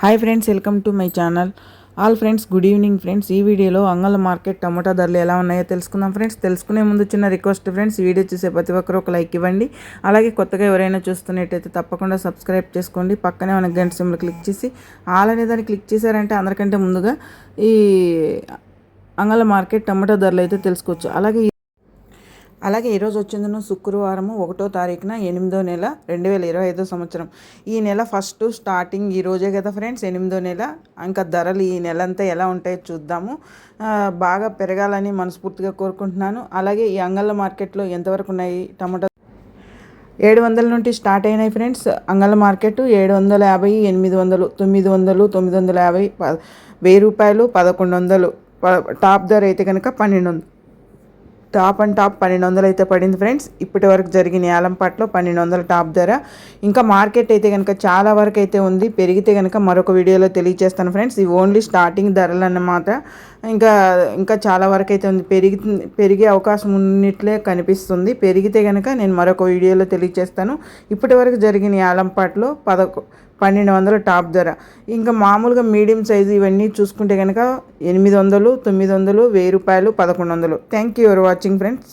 Hi friends welcome to my channel all friends good evening friends ఈ వీడియోలో అంగళ market టమాటా ధరలు ఎలా ఉన్నాయో తెలుసుకుందాం ఫ్రెండ్స్ తెలుసుకునే ముందు చిన్న రిక్వెస్ట్ ఫ్రెండ్స్ ఈ వీడియో చూసే ప్రతి ఒక్కరు ఒక లైక్ ఇవ్వండి. అలాగే కొత్తగా ఎవరైనా చూస్తున్నట్టయితే తప్పకుండా సబ్స్క్రైబ్ చేసుకోండి. పక్కనే మన గంట సింబల్ క్లిక్ చేసి ఆల్ అనే దాన్ని క్లిక్ చేశారంటే అందరికంటే ముందుగా ఈ అంగళ మార్కెట్ టమాటా ధరలు అయితే తెలుసుకోవచ్చు. అలాగే అలాగే ఈరోజు వచ్చిందను శుక్రవారం ఒకటో తారీఖున ఎనిమిదో నెల రెండు వేల ఇరవై ఐదో సంవత్సరం. ఈ నెల ఫస్ట్ స్టార్టింగ్ ఈ రోజే కదా ఫ్రెండ్స్ ఎనిమిదో నెల. ఇంకా ధరలు ఈ నెల అంతా ఎలా ఉంటాయో చూద్దాము. బాగా పెరగాలని మనస్ఫూర్తిగా కోరుకుంటున్నాను. అలాగే ఈ అంగళ్ళ మార్కెట్లో ఎంతవరకు ఉన్నాయి టమాటా? ఏడు వందల నుండి స్టార్ట్ అయినాయి ఫ్రెండ్స్. అంగళ మార్కెట్ ఏడు వందల యాభై ఎనిమిది వందలు తొమ్మిది వందలు తొమ్మిది వందల యాభై ప వెయ్యి రూపాయలు పదకొండు వందలు. టాప్ ధర అయితే కనుక పన్నెండు వందలు. టాప్ అండ్ టాప్ పన్నెండు వందలు అయితే పడింది ఫ్రెండ్స్. ఇప్పటి వరకు జరిగిన యాలంపాట్లో పన్నెండు వందల టాప్ ధర. ఇంకా మార్కెట్ అయితే కనుక చాలా వరకు అయితే ఉంది. పెరిగితే కనుక మరొక వీడియోలో తెలియజేస్తాను ఫ్రెండ్స్. ఇవి ఓన్లీ స్టార్టింగ్ ధరలు అన్నమాట. ఇంకా ఇంకా చాలా వరకు అయితే ఉంది. పెరిగి పెరిగే అవకాశం ఉన్నట్లే కనిపిస్తుంది. పెరిగితే కనుక నేను మరొక వీడియోలో తెలియజేస్తాను. ఇప్పటి వరకు జరిగిన యాలంపాట్లో పదకొ పన్నెండు వందల టాప్ ధర. ఇంకా మామూలుగా మీడియం సైజు ఇవన్నీ చూసుకుంటే కనుక ఎనిమిది వందలు తొమ్మిది వందలు వెయ్యి రూపాయలు పదకొండు వందలు. Thank you for watching friends.